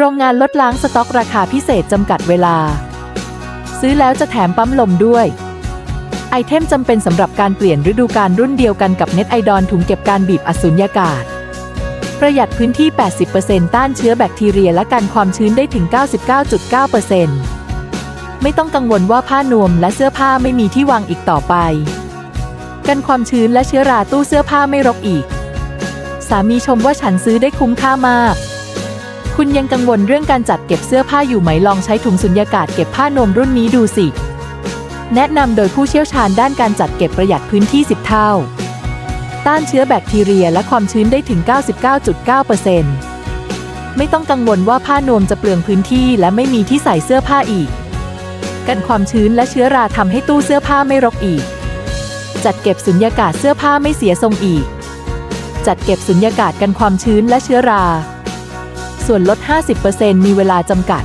โรงงานลดล้างสต็อกราคาพิเศษจำกัดเวลา ซื้อแล้วจะแถมปั๊มลมด้วย ไอเทมจำเป็นสำหรับการเปลี่ยนฤดูกาลรุ่นเดียวกันกับเน็ตไอดอนถุงเก็บการบีบอสุญญากาศ ประหยัดพื้นที่ 80%ต้านเชื้อแบคทีเรียและกันความชื้นได้ถึง 99.9%ไม่ต้องกังวลว่าผ้านวมและเสื้อผ้าไม่มีที่วางอีกต่อไป กันความชื้นและเชื้อราตู้เสื้อผ้าไม่รกอีก สามีชมว่าฉันซื้อได้คุ้มค่ามาก คุณยังกังวลเรื่องการจัดเก็บเสื้อผ้าอยู่ไหมลองใช้ถุงสุญญากาศเก็บผ้านวมรุ่นนี้ดูสิ แนะนำโดยผู้เชี่ยวชาญด้านการจัดเก็บประหยัดพื้นที่ 10 เท่า ต้านเชื้อแบคทีเรียและความชื้นได้ถึง 99.9%ไม่ต้องกังวลว่าผ้านวมจะเปลืองพื้นที่และไม่มีที่ใส่เสื้อผ้าอีก กันความชื้นและเชื้อราทำให้ตู้เสื้อผ้าไม่รกอีก จัดเก็บสุญญากาศเสื้อผ้าไม่เสียทรงอีก จัดเก็บสุญญากาศกันความชื้นและเชื้อรา ส่วนลด 50%มีเวลาจำกัด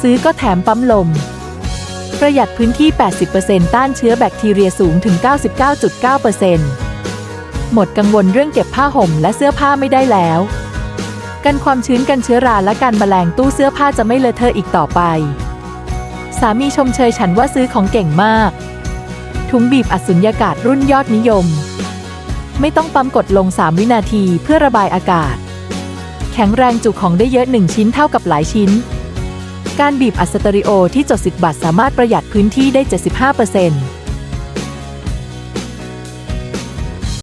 ซื้อก็แถมปั๊มลม ประหยัดพื้นที่ 80%ต้านเชื้อแบคทีเรียสูงถึง 99.9%หมดกังวลเรื่องเก็บผ้าห่มและเสื้อผ้าไม่ได้แล้ว กันความชื้นกันเชื้อราและการแมลงตู้เสื้อผ้าจะไม่เลอะเทอะอีกต่อไป สามีชมเชยฉันว่าซื้อของเก่งมาก ถุงบีบอัดสุญญากาศรุ่นยอดนิยม ไม่ต้องปั๊มกดลง 3 วินาทีเพื่อระบายอากาศ แข็งแรงจุของได้เยอะ 1 ชิ้นเท่ากับหลายชิ้น การบีบอัดสเตอริโอที่จดสิทธิ์บัตรสามารถประหยัดพื้นที่ได้ 75%